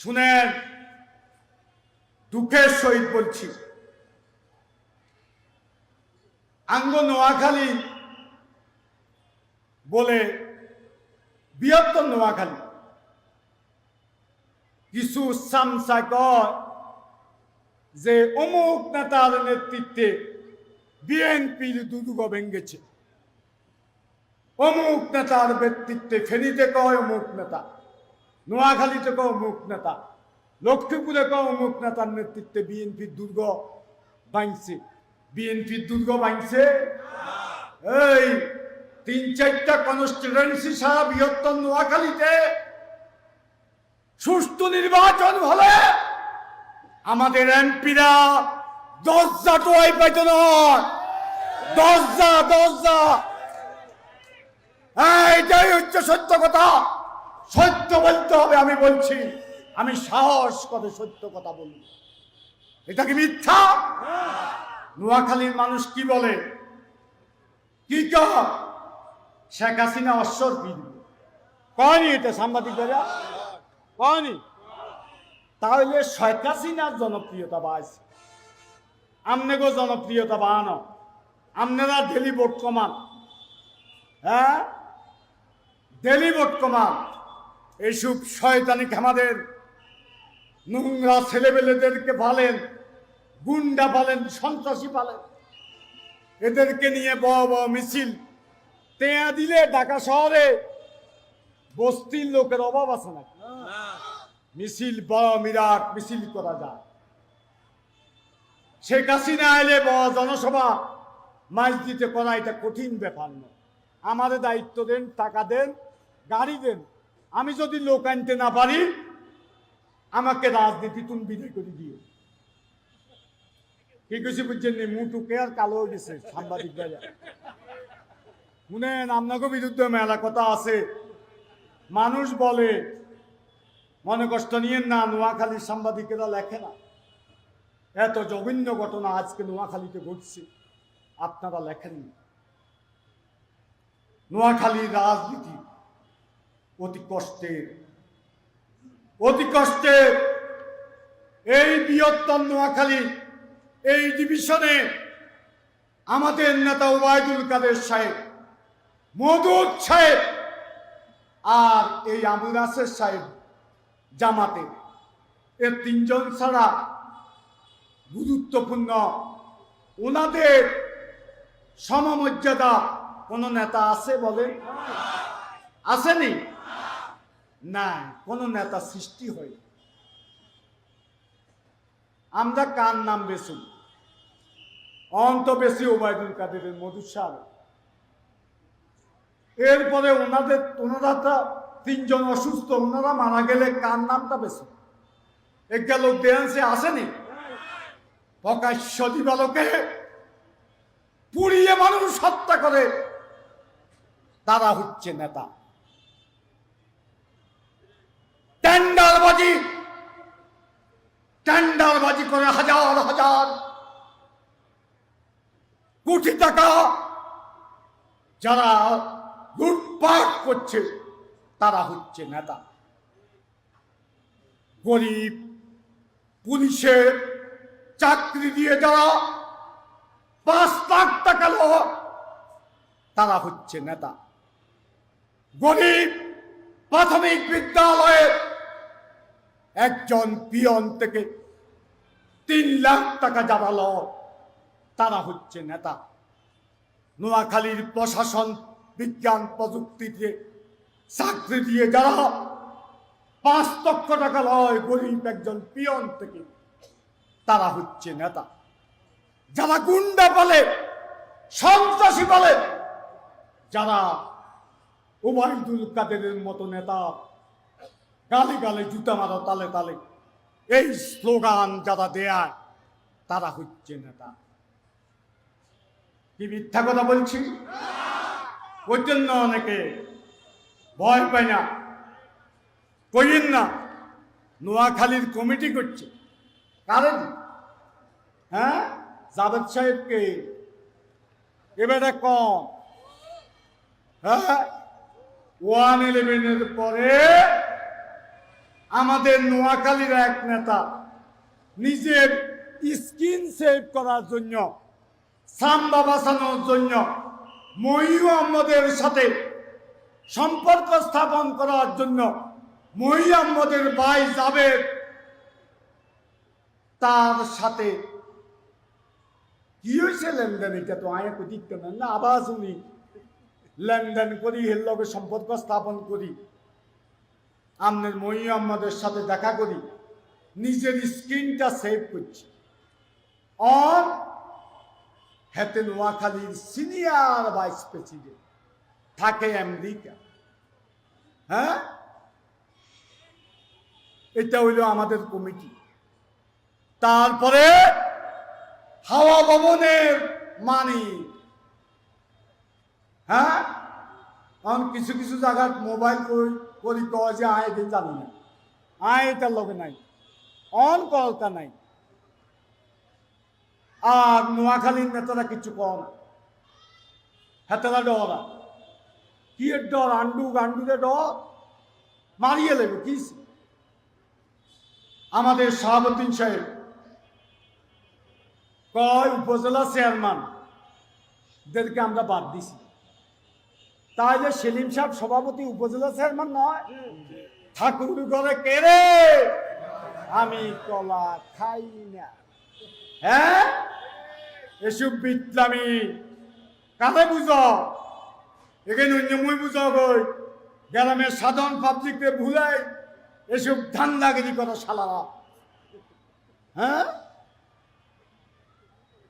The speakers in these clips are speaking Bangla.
শুনেন, দুঃখের সহিত বলছি। আঙ্গ নোয়াখালী বলে বৃহত্তর নোয়াখালী। কিছু সামসা কয় যে, অমুক নেতার নেতৃত্বে বিএনপির দুর্গ ভেঙ্গেছে। অমুক নেতার ব্যক্তিত্বে ফেনীতে কয় অমুক নেতা। নোয়াখালীতে কয় অমুক নেতা, লক্ষ্মীপুরে কয় অমুক নেতার নেতৃত্বে বিএনপির দুর্গ ভাঙছে। বিএনপির দুর্গ ভাঙছে? এই তিন চারটা কনস্টিটুয়েন্সি সারা বৃহত্তর নোয়াখালীতে সুষ্ঠু নির্বাচন হলে আমাদের এমপিরা দশজা টোয়াই পাইত নয় দশজা দশজা এইটাই হচ্ছে সত্য কথা। সত্য বলতে হবে, আমি বলছি। আমি সাহস করে সত্য কথা বলি এটা কি মিথ্যা? নোয়াখালীর মানুষ কি বলে? কি শেখ হাসিনা অশ্বর ফিরবে কয়নি এটা সাংবাদিকরা? কয়নি? তাহলে শেখ হাসিনার জনপ্রিয়তা বাড়ছে। আমনেগো জনপ্রিয়তা বাড়ানো। আপনারা ডেলি ভোট কমান। হ্যাঁ? ডেলি ভোট কমান। এইসব শয়তানিক আমাদের নোংরা ছেলেবেলেদেরকে পালেন গুন্ডা পালেন সন্ত্রাসী পালেন। এদেরকে নিয়ে বড় বড় মিছিল তেয়া দিলে ঢাকা শহরে বস্তির লোকের অভাব আছে নাকি? মিছিল বড় মিরাট মিছিল করা যায়। শেখ হাসিনা এলে বড় জনসভা মাছ দিতে করা এটা কঠিন ব্যাপার নয়। আমাদের দায়িত্ব দেন টাকা দেন গাড়ি দেন। আমি যদি লোক আনতে না পারি, আমাকে রাজনীতি তুমি বিদায় করে দিও। কি কিছু বুঝছেন নি? মুটুকে আর কালো হয়ে গেছে, সাংবাদিক ভাইয়া। শুনেন, আপনাকে বিরুদ্ধে মেলা কথা আছে। মানুষ বলে, মনে কষ্ট নিয়েন না, নোয়াখালীর সাংবাদিকেরা লেখে না। এত জঘন্য ঘটনা আজকে নোয়াখালীতে ঘটছে। আপনারা লেখেননি। নোয়াখালীর রাজনীতি অতি কষ্টের অতি কষ্টের এই বৃহত্তম নোয়াখালী, এই ডিভিশনে আমাদের নেতা ওবায়দুল কাদের সাহেব মধুর সাহেব আর এই আবু নাসের সাহেব জামাতে। এর তিনজন ছাড়া গুরুত্বপূর্ণ ওনাদের সমমর্যাদা কোন নেতা আছে বলে আসেনি না কোন নেতা সৃষ্টি হয় আমরা কার নাম বেশি অন্ত বেশি ওবায়দুল কাদেরের মধুর সাহেব এরপরে ওনাদের ওনারা তিনজন অসুস্থ, ওনারা মারা গেলে কার নামটা বেশি একটা লোক দেয়াংশে আসেনি? প্রকাশ্য দিবালোকে পুড়িয়ে মানুষ হত্যা করে, তারা হচ্ছে নেতা। টেন্ডারবাজি টেন্ডারবাজি করে হাজার হাজার কোটি টাকা যারা লুটপাট করছে, তারা হচ্ছে নেতা। গরিব পুলিশের চাকরি দিয়ে যারা পাঁচ লাখ টাকা লোক তারা হচ্ছে নেতা। গরিব প্রাথমিক বিদ্যালয়ে একজন পিয়ন থেকে তিন লাখ টাকা লোক তারা হচ্ছে নেতা। নোয়াখালীর প্রশাসন, বিজ্ঞান প্রযুক্তিতে চাকরি দিয়ে যারা পাঁচ লক্ষ টাকা লয় গরিব একজন পিয়ন থেকে, তারা হচ্ছে নেতা। যারা গুন্ডা বলে, সন্ত্রাসী বলে, যারা ওবায়দুল কাদেরের মতো নেতা গালে গালে, জুতা মারো, তালে তালে। এই স্লোগান যারা দেয় তারা হচ্ছে নেতা। কি মিথ্যা কথা বলছি? ওই জন্য অনেকে ভয় পায় না। কইন না, নোয়াখালীর কমিটি করছে। কারণ হ্যাঁ জাভেদ সাহেবকে এবারে কম হ্যাঁ ওয়ান ইলেভেনের পরে আমাদের নোয়াখালীর এক নেতা নিজের স্কিন সেভ করার জন্য, সাম্বা বাঁচানোর জন্য মহিউ আহমদের সাথে সম্পর্ক স্থাপন করার জন্য মহি আহমদের ভাই জাবেদ তার সাথে কি হয়েছে লেনদেন? এটা তো আয় দিতে না আবার শুনি লেনদেন করি, এর লগে সম্পর্ক স্থাপন করি। আমনের মহি আহমদের সাথে দেখা করি। নিজের স্ক্রিনটা সেভ করছি। অন হেতে নোয়াখালীর সিনিয়র ভাইস প্রেসিডেন্ট থাকে আমেরিকা। হ্যাঁ? এটা হইল আমাদের কমিটি তারপরে হাওয়া ভবনের মানি হ্যাঁ? কিছু কিছু জায়গার মোবাইল করি। করি কয় যে আয় দিন জানি না। আয় এটার লগে নাই, অন কলকা নাই। আর নোয়াখালীর নেতারা কিছু না হেতারা ডরা। কি এর ডর? আন্ডু গান্ডুরে ডর? মারিয়ে লেবে কি? আমাদের শাহাবুদ্দিন সাহেব কয় উপজেলা চেয়ারম্যান দেরকে আমরা বাদ দিছি। তাহলে সেলিম সাহেব সভাপতি উপজেলা চেয়ারম্যান নয়, ঠাকুর ঘরে কেড়ে আমি কলা খাই না। হ্যাঁ? এসব বিদ্যামি কাকে বুঝ এখানে অন্য মুই বুঝ গই গ্রামের সাধারণ পাবলিককে ভুলাই এসব ধান্দাগিরি করা শালারা। হ্যাঁ?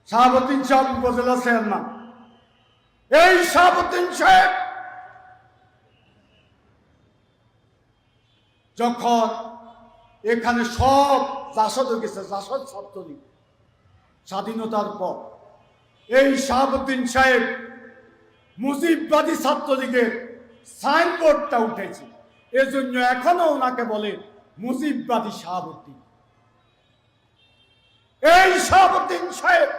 শাহাবুদ্দিন সাহেব উপজেলা চেয়ারম্যান। এই শাহাবুদ্দিন সাহেব যখন এখানে সব জাসদ গেছে, জাসদ ছাত্রলীগ, স্বাধীনতার পর। এই শাহাবুদ্দিন সাহেব মুজিববাদী ছাত্রলীগের সাইনবোর্ডটা উঠেছে। এজন্য এখনও ওনাকে বলে মুজিববাদী শাহাবুদ্দিন। এই শাহাবুদ্দিন সাহেব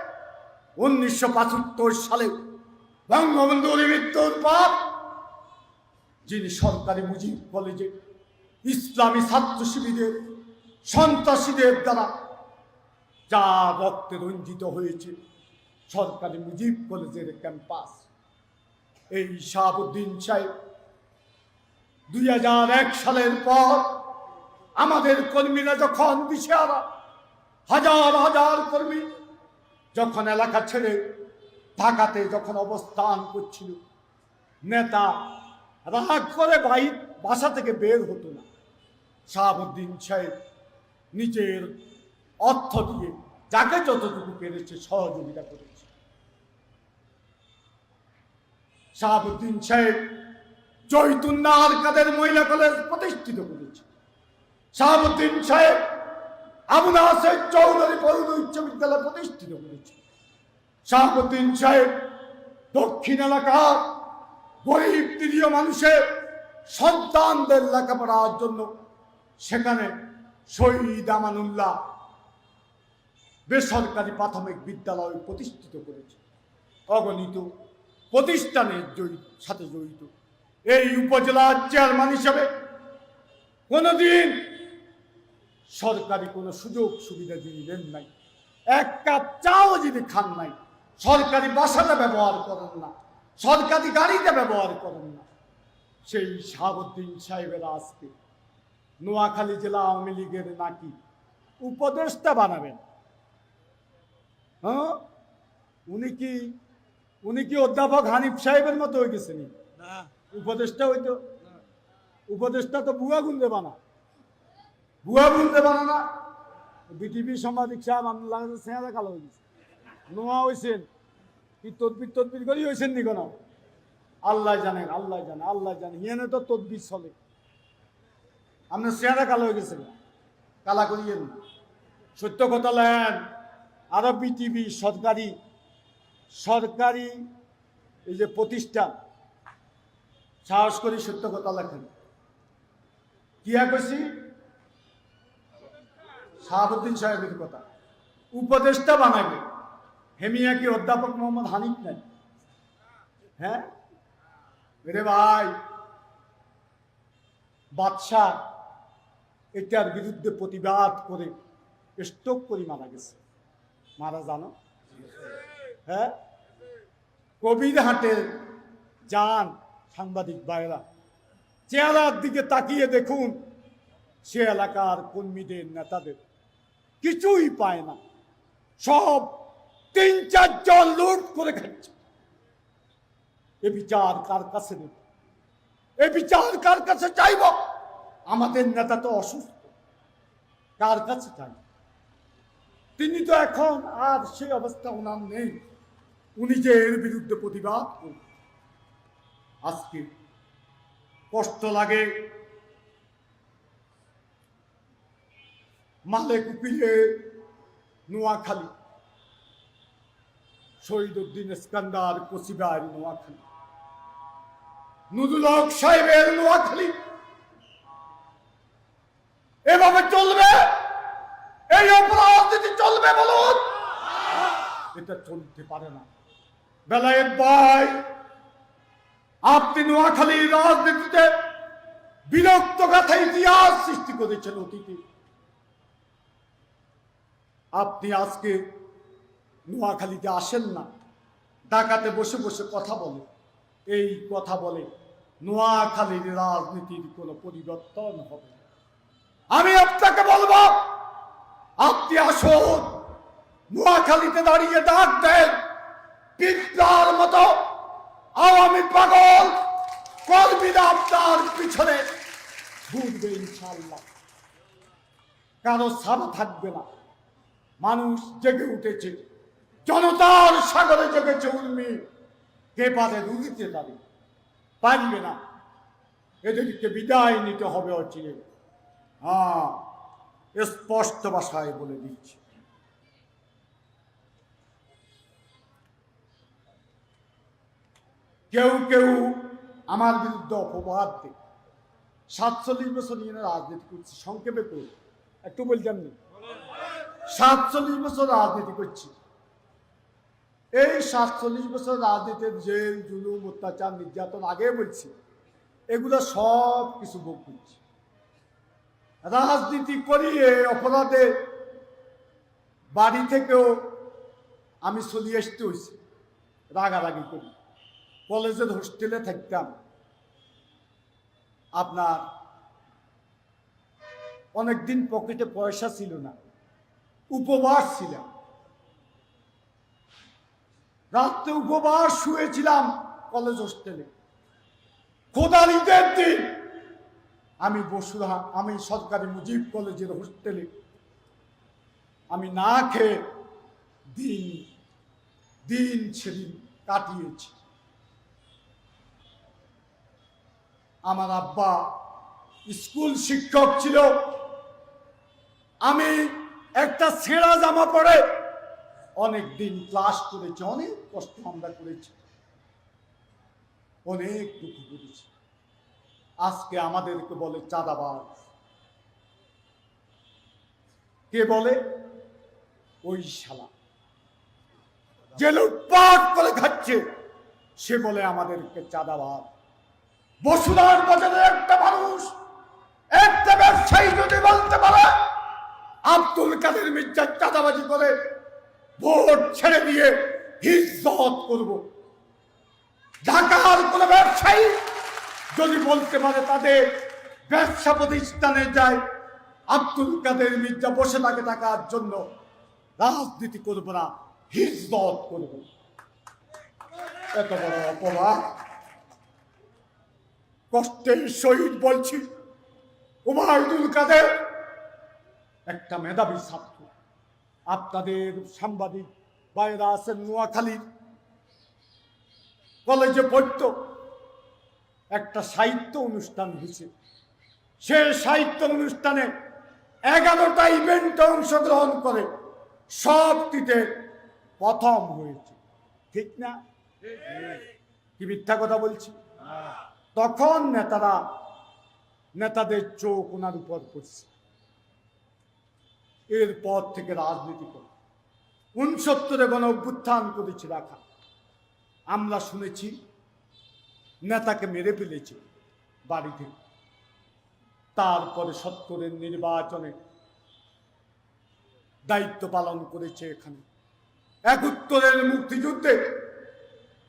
উনিশশো পঁচাত্তর সালে বঙ্গবন্ধুর মৃত্যুর পর, যিনি সরকারি মুজিব কলেজে ইসলামী ছাত্র শিবিরের সন্ত্রাসীদের দ্বারা যা রক্তে রঞ্জিত হয়েছে সরকারি মুজিব কলেজের ক্যাম্পাস। এই শাহাবুদ্দিন সাহেব দুই হাজার এক সালের পর আমাদের কর্মীরা যখন দিশেহারা, হাজার হাজার কর্মী যখন এলাকা ছেড়ে ঢাকাতে যখন অবস্থান করছিল, নেতা রাগ করে বাই বাসা থেকে বের হতো না। শাহাবুদ্দিন সাহেব নিজের অর্থ দিয়ে যাকে যতটুকু পেরেছে সহযোগিতা করেছে। শাহাবুদ্দিন সাহেব জৈতুন্নার কাদের মহিলা কলেজ প্রতিষ্ঠিত করেছে। শাহাবুদ্দিন সাহেব আবু নাসের চৌধুরী পৌর উচ্চ বিদ্যালয় প্রতিষ্ঠিত করেছে। শাহাবুদ্দিন সাহেব দক্ষিণ এলাকার গরিব তৃতীয় মানুষের সন্তানদের লেখাপড়ার জন্য সেখানে শহীদ আমানুল্লাহ বেসরকারি প্রাথমিক বিদ্যালয় প্রতিষ্ঠিত করেছে। অগণিত প্রতিষ্ঠানের জড়িত সাথে জড়িত। এই উপজেলার চেয়ারম্যান হিসাবে কোনোদিন সরকারি কোনো সুযোগ সুবিধা যিনি দেন নাই, এক কাপ চাও যিনি খান নাই, সরকারি বাসাটা ব্যবহার করেন না, সরকারি গাড়িটা ব্যবহার করেন না। সেই শাহাবুদ্দিন সাহেবের আজকে নোয়াখালী জেলা আওয়ামী লীগের নাকি উপদেষ্টা বানাবেন। হ্যাঁ? উনি কি উনি কি অধ্যাপক হানিফ সাহেবের মতো হয়ে গেছেন? না। উপদেষ্টা হইতো উপদেষ্টা তো বুয়া গুন্দে বানা। বুয়া গুনতে বানা না। বিটিভি সাংবাদিক সাহেব লাগে চেহারা কালো হয়ে গেছে। নোয়া হয়েছেন কি তদবির তদবির করি হয়েছেন নি কোনো? আল্লাহ জানেন আল্লাহ জানে আল্লাহ জানে। হিয়ানে তো তদবির চলে। আপনার চেহারা কালো হয়ে গেছে কালা করিয়েন সত্য কথা লেন, আরও বিটিভি সরকারি সরকারি এই যে প্রতিষ্ঠান, সাহস করি সত্য কথা লেখেন। কি কইছি? শাহাবুদ্দিন সাহেবের কথা। উপদেষ্টা বানাবে হেমিয়া কি অধ্যাপক মোহাম্মদ হানিফ নাই। হ্যাঁ? রে ভাই, বাদশাহ এটার বিরুদ্ধে প্রতিবাদ করে স্ট্রোক করে মারা গেছে। মারা জানো? হ্যাঁ? কবির হাটে যান সাংবাদিক বাইরা চেহারার দিকে তাকিয়ে দেখুন, সে এলাকার কর্মীদের, নেতাদের। কিছুই পায় না। সব তিন চারজন লুট করে খাচ্ছে। এ বিচার কার কাছে দেব এ বিচার কার কাছে চাইব? আমাদের নেতা তো অসুস্থ। কার কাছে চাই তিনি তো এখন আর সেই অবস্থা ওনার নেই। উনি যে এর বিরুদ্ধে প্রতিবাদ আজকে কষ্ট লাগে। মালে কুপিলে নোয়াখালী শহীদ উদ্দিন ইস্কান্দার কসিবার নোয়াখালী, নুরুল হক সাহেবের নোয়াখালী। এভাবে চলবে? এই অপরাধ যদি চলবে বলুন। এটা চলতে পারে না। বেলায়েত ভাই, আপনি নোয়াখালীর রাজনীতিতে বিরক্ত গাথা ইতিহাস সৃষ্টি করেছেন অতীতে। আপনি আজকে নোয়াখালীতে আসেন না, ঢাকাতে বসে বসে কথা বলে এই কথা বলে নোয়াখালীর রাজনীতির কোনো পরিবর্তন হবে না। আমি আপনাকে বলব, আপনি আসুন, নোয়াখালীতে দাঁড়িয়ে ডাক দেন, পিঁপড়ার মতো আওয়ামী পাগল কর্মীরা আপনার পিছনে ঘুরবে ইনশাল্লাহ কারও সারা থাকবে না? মানুষ জেগে উঠেছে, জনতার সাগরে জেগেছে উর্মি। কে পারে রুগিতে পারে পারবে না। এদেরকে বিদায় নিতে হবে অচিরে হ্যাঁ স্পষ্ট ভাষায় বলে দিচ্ছি। কেউ কেউ আমার বিরুদ্ধে অপবাদ দেয়। সাতচল্লিশ বছর নিয়ে রাজনীতি করছি, সংক্ষেপে করি একটু বলতাম সাতচল্লিশ বছর রাজনীতি করছি। এই সাতচল্লিশ বছর রাজনীতির জেল, জুলুম, অত্যাচার, নির্যাতন আগে বলছি, এগুলো সব কিছু ভোগ করছি। রাজনীতি করিয়ে অপরাধে বাড়ি থেকেও আমি চলে আসতে হয়েছি রাগারাগি করি। কলেজের হোস্টেলে থাকতাম। আপনার অনেকদিন পকেটে পয়সা ছিল না, উপবাস ছিলাম। রাত্রে উপবাস শুয়েছিলাম কলেজ হোস্টেলে। খোদার ঈদের দিন আমি বসুধা, আমি সরকারি মুজিব কলেজের হোস্টেলে। আমি না খেয়ে দিন দিন সেদিন কাটিয়েছি। আমার আব্বা স্কুল শিক্ষক ছিল। আমি একটা ছেঁড়া জামা পরে অনেক দিন ক্লাস করেছি, অনেক কষ্ট আমরা করেছি। অনেক দুঃখ করেছি। আজকে আমাদেরকে বলে চাঁদাবাজ। কে বলে? ওই শালা। যে লুটপাট করে খাচ্ছে, সে বলে আমাদেরকে চাঁদাবাজ। বসুধার বাজারে একটা মানুষ, একটা ব্যবসায়ী যদি বলতে পারে, আব্দুল কাদের মির্জা চাঁদাবাজি করে ভোট ছেড়ে দিয়ে হিজত করব। ঢাকার কোন ব্যবসায়ী যদি বলতে পারে তাদের ব্যবসা প্রতিষ্ঠানে যায়, আব্দুল কাদের মির্জা বসে থাকে টাকার জন্য রাজনীতি করব না হিজত করব। এত বড় অপবাদ। কষ্টের সহিত বলছি উমায়দুল কাদের একটা মেধাবী ছাত্র। আপনাদের সাংবাদিক বাইরা আছেন নোয়াখালীর। কলেজে পড়তো একটা সাহিত্য অনুষ্ঠান হয়েছে। সে সাহিত্য অনুষ্ঠানে এগারোটা ইভেন্টে অংশগ্রহণ করে সবটিতে প্রথম হয়েছে। ঠিক না? কি মিথ্যা কথা বলছি? তখন নেতারা, নেতাদের চোখ ওনার উপর পড়ছে। এরপর থেকে রাজনীতি করে। উনসত্তরে গণ অভ্যুত্থান করেছে রাখা আমরা শুনেছি নেতাকে মেরে ফেলেছে বাড়ি থেকে। তারপরে সত্তরের নির্বাচনে দায়িত্ব পালন করেছে এখানে। উত্তরের মুক্তিযুদ্ধে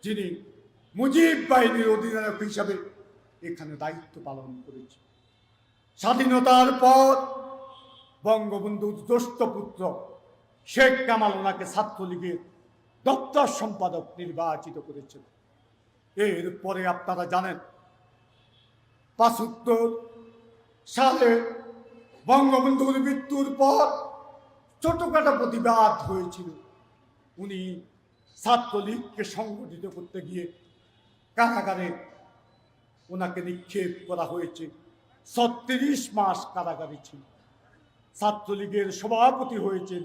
যিনি মুজিব বাহিনীর অধিনায়ক হিসাবে এখানে দায়িত্ব পালন করেছে। স্বাধীনতার পর বঙ্গবন্ধুর পুত্র শেখ কামাল ওনাকে ছাত্রলীগের দপ্তর সম্পাদক নির্বাচিত করেছিল এরপরে আপনারা জানেন পাঁচাত্তর সালে বঙ্গবন্ধুর মৃত্যুর পর ছোটখাটো প্রতিবাদ হয়েছিল। উনি ছাত্রলীগকে সংগঠিত করতে গিয়ে কারাগারে ওনাকে নিক্ষেপ করা হয়েছে। ছত্রিশ মাস কারাগারে ছিল। ছাত্রলীগের সভাপতি হয়েছেন,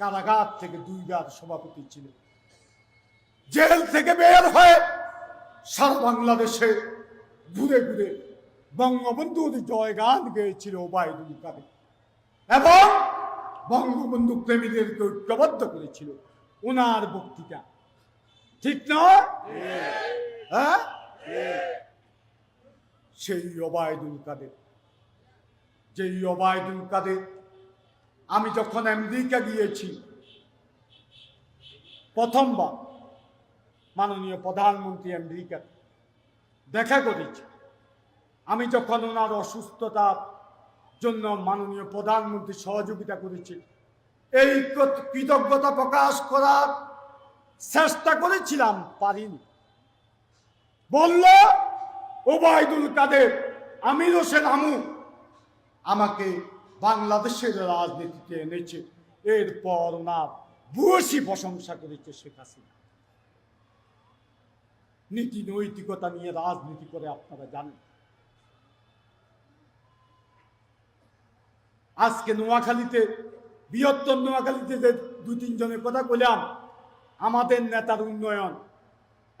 কারাগার থেকে দুইবার সভাপতি ছিল জেল থেকে বের হয়ে সারা বাংলাদেশে ঘুরে ঘুরে বঙ্গবন্ধুর জয়গান গেয়েছিল ওবায়দুল কাদের। এবং বঙ্গবন্ধু প্রেমীদেরকে ঐক্যবদ্ধ করেছিল ওনার বক্তৃতা। ঠিক নয় হ্যাঁ? সেই ওবায়দুল কাদের। যেই ওবায়দুল কাদের, আমি যখন আমেরিকা গিয়েছি, প্রথমবার মাননীয় প্রধানমন্ত্রী আমেরিকাতে দেখা করেছি। আমি যখন ওনার অসুস্থতার জন্য মাননীয় প্রধানমন্ত্রী সহযোগিতা করেছি এই কৃতজ্ঞতা প্রকাশ করার চেষ্টা করেছিলাম, পারিনি। বলল, ওবায়দুল কাদের, আমির হোসেন আমু আমাকে বাংলাদেশের রাজনীতিতে এনেছে। এরপর ওনার ভূয়সী প্রশংসা করেছে শেখ হাসিনা। নীতি নৈতিকতা নিয়ে রাজনীতি করে আপনারা জানেন। আজকে নোয়াখালীতে, বৃহত্তর নোয়াখালীতে যে দু তিনজনের কথা বললাম আমাদের নেতার উন্নয়ন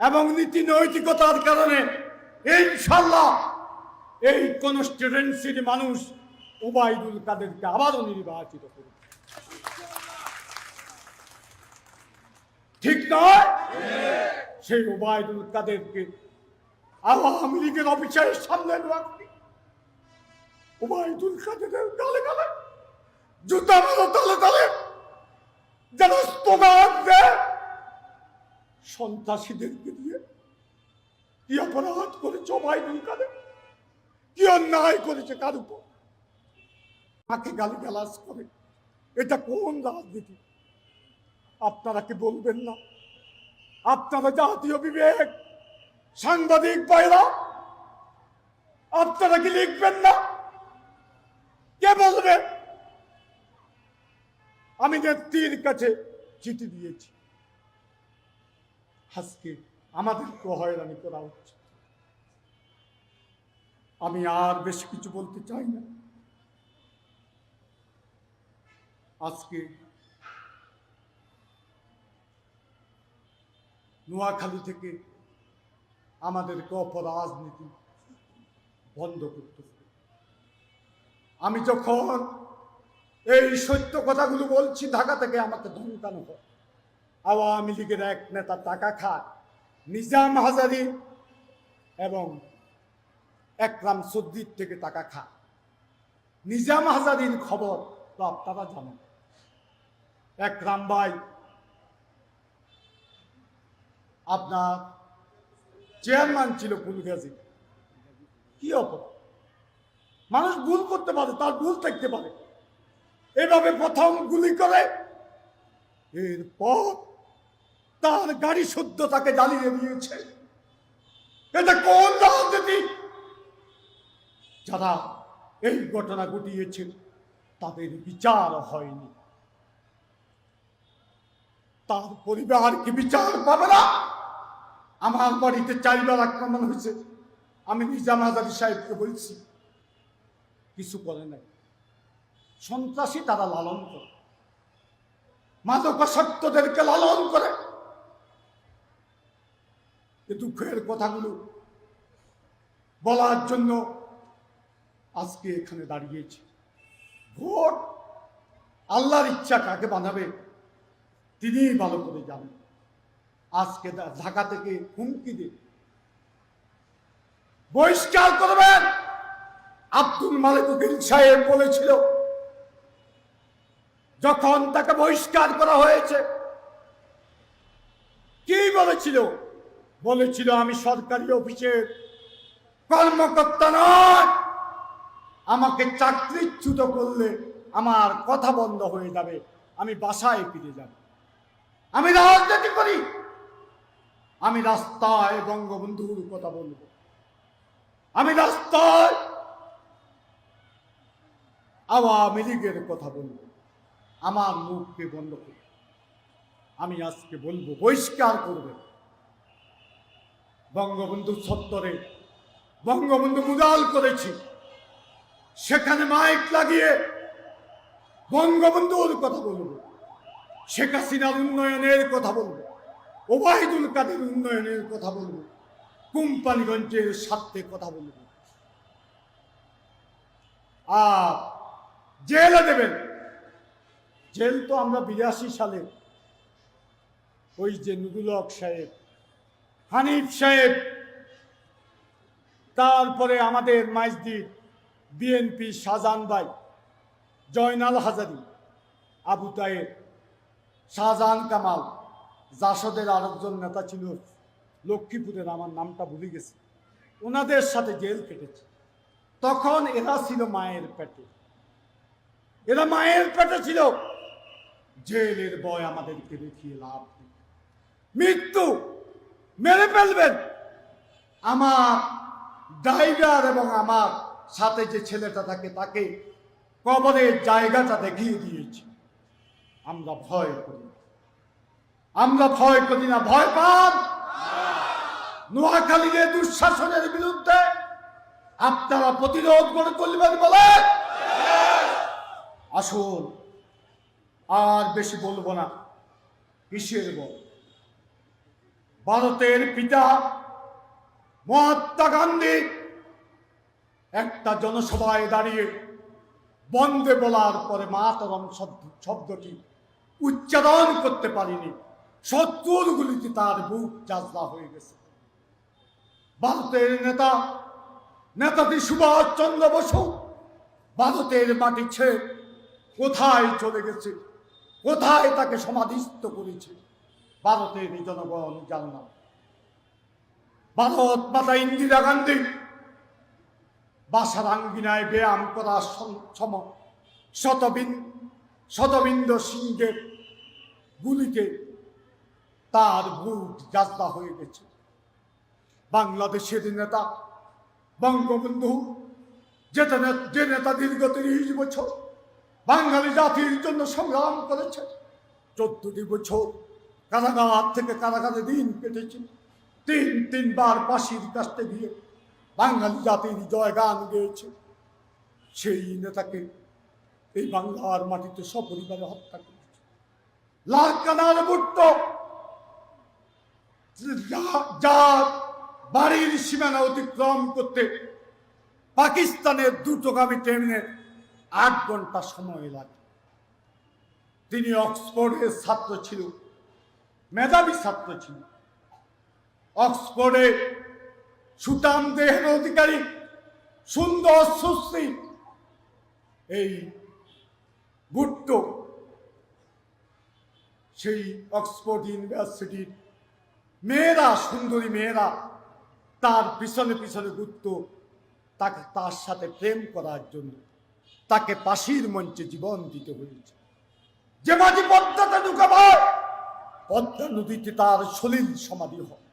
এবং নীতি নৈতিকতার কারণে ইনশাল্লাহ এই কনস্টিটুয়েন্সির মানুষ ওবায়দুল কাদেরকে আবারও নির্বাচিত করবে ঠিক নয়? সেই ওবায়দুল কাদেরকে আওয়ামী লীগের অফিসারের সামনে রাখবে ওবায়দুল কাদেরের গালে গালে, জুতা মারো তলে তলে যেন স্লোগান দেয়। সন্ত্রাসীদেরকে দিয়ে কি অপরাধ করেছে ওবায়দুল কাদের? কি অন্যায় করেছে কার উপর? তাকে গালি গালাজ করে? এটা কোন রাজনীতি? আপনারা কি বলবেন না? আপনারা জাতীয় বিবেক, সাংবাদিক বাইরা, আপনারা কি লিখবেন না? কে বলবে? আমি নেত্রীর কাছে চিঠি দিয়েছি। আজকে আমাদেরকে হয়রানি করা হচ্ছে। আমি আর বেশি কিছু বলতে চাই না। আজকে নোয়াখালী থেকে আমাদেরকে অপরাজনীতি বন্ধ করতে হবে। আমি যখন এই সত্য কথাগুলো বলছি, ঢাকা থেকে আমাকে ধমকানো হয়। আওয়ামী লীগের এক নেতা টাকা খায়, নিজাম হাজারি এবং একরাম সদ্দির থেকে টাকা খায়। নিজাম হাজারির খবর তো আপনারা জানেন। একরাম ভাই আপনার চেয়ারম্যান ছিল ফুলগাজী কি অপরাধ? মানুষ ভুল করতে পারে, তার ভুল থাকতে পারে। এভাবে প্রথম গুলি করে, এরপর তার গাড়ি শুদ্ধ তাকে জ্বালিয়ে দিয়েছে। এটা কোন রাজনীতি? যারা এই ঘটনা ঘটিয়েছে, তাদের বিচার হয়নি। তার পরিবার কি বিচার পাবে না। আমার বাড়িতে চারবার আক্রমণ হয়েছে। আমি নিজাম হাজারি সাহেবকে বলছি, কিছু করে নাই। সন্ত্রাসী তারা লালন করে। মাদকাসক্তদেরকে লালন করে। এ দুঃখের কথাগুলো বলার জন্য আজকে এখানে দাঁড়িয়েছি। ভোট আল্লাহর ইচ্ছা কাকে বানাবে, তিনিই ভালো করে জানেন। আজকে ঢাকা থেকে হুমকি দিয়ে। বহিষ্কার করবেন। আব্দুল মালিক উকিল সাহেব বলেছিল, যখন তাকে বহিষ্কার করা হয়েছে, কি বলেছিল? বলেছিল, আমি সরকারি অফিসের কর্মকর্তা নয়। আমাকে চাকরিচ্যুত করলে আমার কথা বন্ধ হয়ে যাবে। আমি বাসায় ফিরে যাব। আমি রাজনীতি করি। আমি রাস্তায় বঙ্গবন্ধুর কথা বলব। আমি রাস্তায় আওয়ামী লীগের কথা বলব। আমার মুখকে বন্ধ করে। আমি আজকে বলব, বহিষ্কার করবে। বঙ্গবন্ধু সত্তরে বঙ্গবন্ধু মুদাল করেছি। সেখানে মাইক লাগিয়ে বঙ্গবন্ধুর কথা বলব। শেখ হাসিনার উন্নয়নের কথা বলব। ওবায়দুল কাদের উন্নয়নের কথা বলব। কোম্পানিগঞ্জের স্বার্থে কথা বলব। আর জেলে দেবেন। জেল তো আমরা বিরাশি সালে ওই যে নুরুল সাহেব, হানিফ সাহেব, তারপরে আমাদের মাইজদির বিএনপি শাহজাহান ভাই, জয়নাল হাজারি, আবু তায়েব শাহজাহান কামাল জাসদের আরেকজন নেতা ছিল লক্ষ্মীপুরের, আমার নামটা ভুলে গেছে। ওনাদের সাথে জেল কেটেছে। তখন এরা ছিল মায়ের পেটে। এরা মায়ের পেটে ছিল। জেলের বয় আমাদেরকে দেখিয়ে লাভ নেই। মৃত্যু মেরে ফেলবেন। আমার ড্রাইভার এবং আমার সাথে যে ছেলেটা থাকে, তাকে কবরের জায়গাটা দেখিয়ে দিয়েছি। আমরা ভয় করি। আমরা ভয় করি না, ভয় পান। নোয়াখালীর দুঃশাসনের বিরুদ্ধে আপনারা প্রতিরোধ গড়ে তুলবেন বলে। আসুন, আর বেশি বলব না কিসের বল ভারতের পিতা মহাত্মা গান্ধী একটা জনসভায় দাঁড়িয়ে বন্দে বলার পরে মাতরম শব্দ- শব্দটি উচ্চারণ করতে পারিনি। সত্তর গুলিতে তার বুক জাজলা হয়ে গেছে। ভারতের নেতা, নেতাজি সুভাষ চন্দ্র বসু ভারতের মাটি ছেড়ে কোথায় চলে গেছে? কোথায় তাকে সমাধিস্থ করেছে? ভারতের জনগণ জানে না। ভারত মাতা ইন্দিরা গান্ধী বাসার আঙ্গিনায় ব্যায়াম করার সম শতবিন, শতবিন্দ সিংহের গুলিতে তার বুক যাত্রা হয়ে গেছে। বাংলাদেশের নেতা, বঙ্গবন্ধু যেটা যে নেতা দীর্ঘ তিরিশ বছর বাঙালি জাতির জন্য সংগ্রাম করেছে চোদ্দটি বছর কারাগার থেকে কারাগারে দিন কেটেছে, তিন, তিনবার পাশির কাছতে গিয়ে বাঙালি জাতির জয়গান গেয়েছে। সেই নেতাকে এই বাংলার মাটিতে সপরিবারে হত্যা করেছে। লালকানার বুট্ট যা- যার বাড়ির সীমানা অতিক্রম করতে পাকিস্তানের দ্রুতগামী ট্রেনে আট ঘণ্টা সময় লাগে। তিনি অক্সফোর্ডের ছাত্র ছিল, মেধাবী ছাত্র ছিল। অক্সফোর্ডে সুতাম দেহের অধিকারী, সুন্দর সুশ্রী এই ভুট্টো সেই অক্সফোর্ড ইউনিভার্সিটির মেয়েরা, সুন্দরী মেয়েরা, তার পিছনে পিছনে ঘুরত, তাকে তার সাথে প্রেম করার জন্য, তাকে পাশির মঞ্চে জীবন দিতে হয়েছে। যে মাঝি পদ্মাতে ঢুকাবার, পদ্মা নদীতে তার সলিল সমাধি হয়।